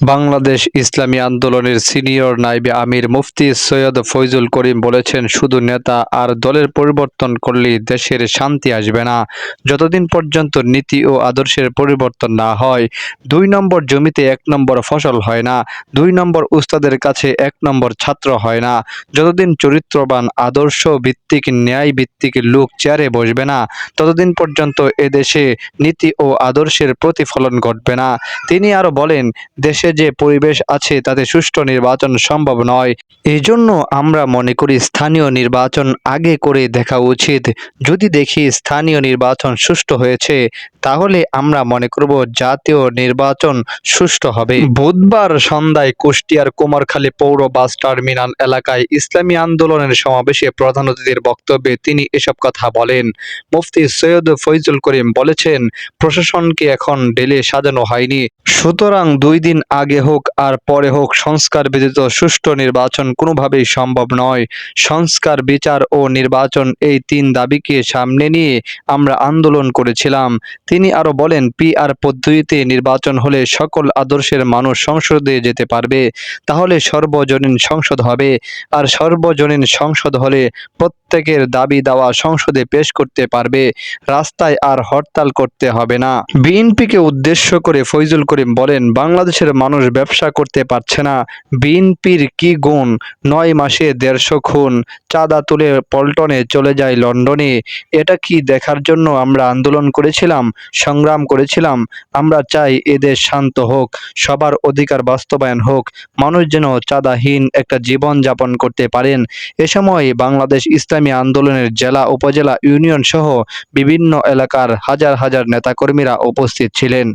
বাংলাদেশ ইসলামী আন্দোলনের সিনিয়র নাইবে আমির মুফতি সৈয়দ ফয়জুল করিম বলেছেন, শুধু নেতা আর দলের পরিবর্তন করলেই দেশের শান্তি আসবে না। যতদিন পর্যন্ত নীতি ও আদর্শের পরিবর্তন না হয়, দুই নম্বর জমিতে এক নম্বর ফসল হয় না, দুই নম্বর উস্তাদের কাছে এক নম্বর ছাত্র হয় না। যতদিন চরিত্রবান আদর্শ ভিত্তিক ন্যায় ভিত্তিক লোক চেয়ারে বসবে না, ততদিন পর্যন্ত এদেশে নীতি ও আদর্শের প্রতিফলন ঘটবে না। তিনি আরও বলেন, দেশে যে পরিবেশ আছে তাতে সুষ্ঠু নির্বাচন সম্ভব নয়। এই জন্য আমরা মনে করি স্থানীয় নির্বাচন আগে করে দেখা উচিত। যদি দেখি স্থানীয় নির্বাচন সুষ্ঠু হয়েছে, তাহলে আমরা মনে করব জাতীয় নির্বাচন সুষ্ঠু হবে। বুধবার সন্ধ্যায় কুষ্টিয়ার কুমারখালী পৌর বাস টার্মিনাল এলাকায় ইসলামী আন্দোলনের সমাবেশে প্রধান অতিথির বক্তব্যে তিনি এসব কথা বলেন। মুফতি সৈয়দ ফৈজুল করিম বলেছেন, প্রশাসনকে এখন ডেলে সাজানো হয়নি। সুতরাং দুই দিন আগে হোক আর পরে হোক, সংস্কার ব্যতীত সুষ্ঠু নির্বাচন কোনোভাবেই সম্ভব নয়। সংস্কার, বিচার ও নির্বাচন এই তিন দাবিকে সামনে নিয়ে আমরা আন্দোলন করেছিলাম। তিনি আরও বলেন পিআর পদ্ধতিতে নির্বাচন হলে সকল আদর্শের মানুষ সংসদে যেতে পারবে। তাহলে সর্বজনীন সংসদ হবে। আর সর্বজনীন সংসদ হলে প্রত্যেকের দাবি দাওয়া সংসদে পেশ করতে পারবে। রাস্তায় আর হরতাল করতে হবে না। বিএনপিকে উদ্দেশ্য করে ফৈজুল করিম বলেন, বাংলাদেশের মানুষ ব্যবসা করতে পারছে না। বিএনপির কি গুণ? নয় মাসে দেড়শো খুন, চাঁদা তুলে পল্টনে চলে যায় লন্ডনে। এটা কি দেখার জন্য আমরা আন্দোলন করেছিলাম? সংগ্রাম করেছিলাম? আমরা চাই এদেশ শান্ত হোক, সবার অধিকার বাস্তবায়ন হোক। মানুষ যেন চাঁদাহীন একটা জীবন যাপন করতে পারেন। এ সময় বাংলাদেশ ইসলামী আন্দোলনের জেলা, উপজেলা ইউনিয়ন সহ বিভিন্ন এলাকার হাজার হাজার নেতাকর্মীরা উপস্থিত ছিলেন।